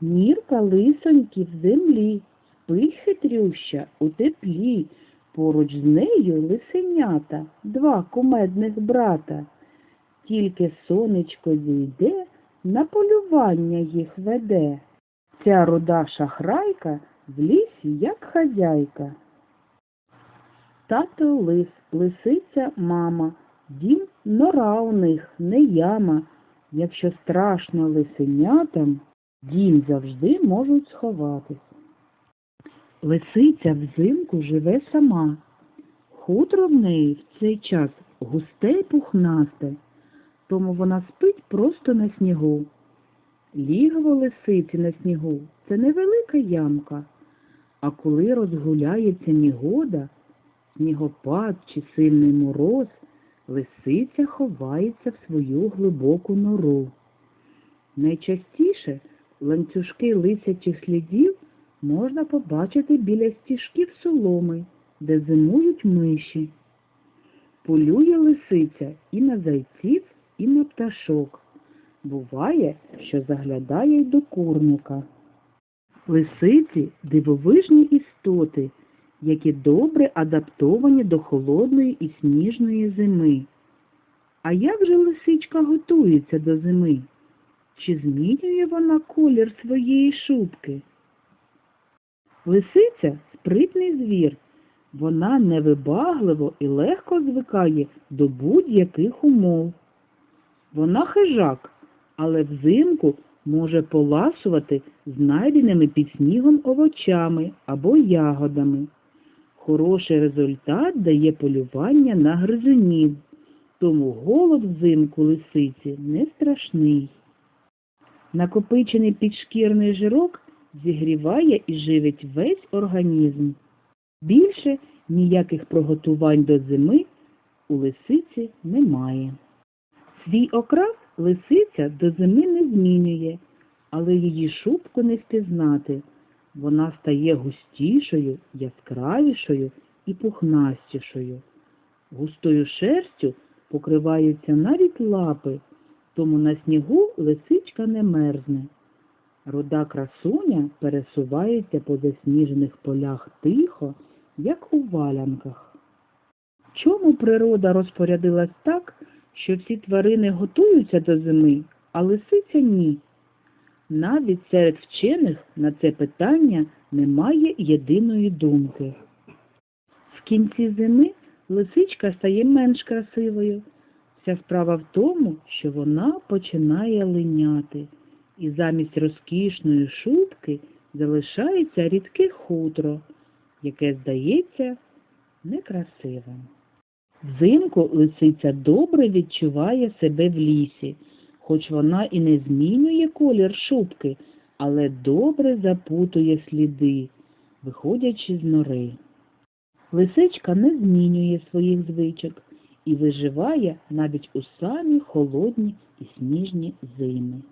Нірка лисоньки в землі, спить хитрюща у теплі. Поруч з нею лисенята, два кумедних брата. Тільки сонечко зійде, на полювання їх веде. Ця руда шахрайка в лісі, як хазяйка. Тато лис, лисиця мама, дім нора у них, не яма. Якщо страшно лисенятам, дім завжди можуть сховатись. Лисиця взимку живе сама. Хутро в неї в цей час густе й пухнасте, тому вона спить просто на снігу. Лігво лисиці на снігу це невелика ямка, а коли розгуляється негода, снігопад чи сильний мороз, лисиця ховається в свою глибоку нору. Найчастіше ланцюжки лисячих слідів можна побачити біля стіжків соломи, де зимують миші. Полює лисиця і на зайців, і на пташок. Буває, що заглядає й до курника. Лисиці дивовижні істоти, які добре адаптовані до холодної і сніжної зими. А як же лисичка готується до зими? Чи змінює вона колір своєї шубки? Лисиця спритний звір. Вона невибагливо і легко звикає до будь-яких умов. Вона хижак, але взимку може поласувати знайденими під снігом овочами або ягодами. Хороший результат дає полювання на гризунів, тому голод взимку лисиці не страшний. Накопичений підшкірний жирок зігріває і живить весь організм. Більше ніяких приготувань до зими у лисиці немає. Свій окрас лисиця до зими не змінює, але її шубку не впізнати. Вона стає густішою, яскравішою і пухнастішою. Густою шерстю покриваються навіть лапи, тому на снігу лисичка не мерзне. Руда красуня пересувається по засніжених полях тихо, як у валянках. Чому природа розпорядилась так, що всі тварини готуються до зими, а лисиця ні? Навіть серед вчених на це питання немає єдиної думки. В кінці зими лисичка стає менш красивою. Вся справа в тому, що вона починає линяти, і замість розкішної шубки залишається рідке хутро, яке здається некрасивим. Взимку лисиця добре відчуває себе в лісі, хоч вона і не змінює колір шубки, але добре запутує сліди, виходячи з нори. Лисичка не змінює своїх звичок і виживає навіть у самі холодні і сніжні зими.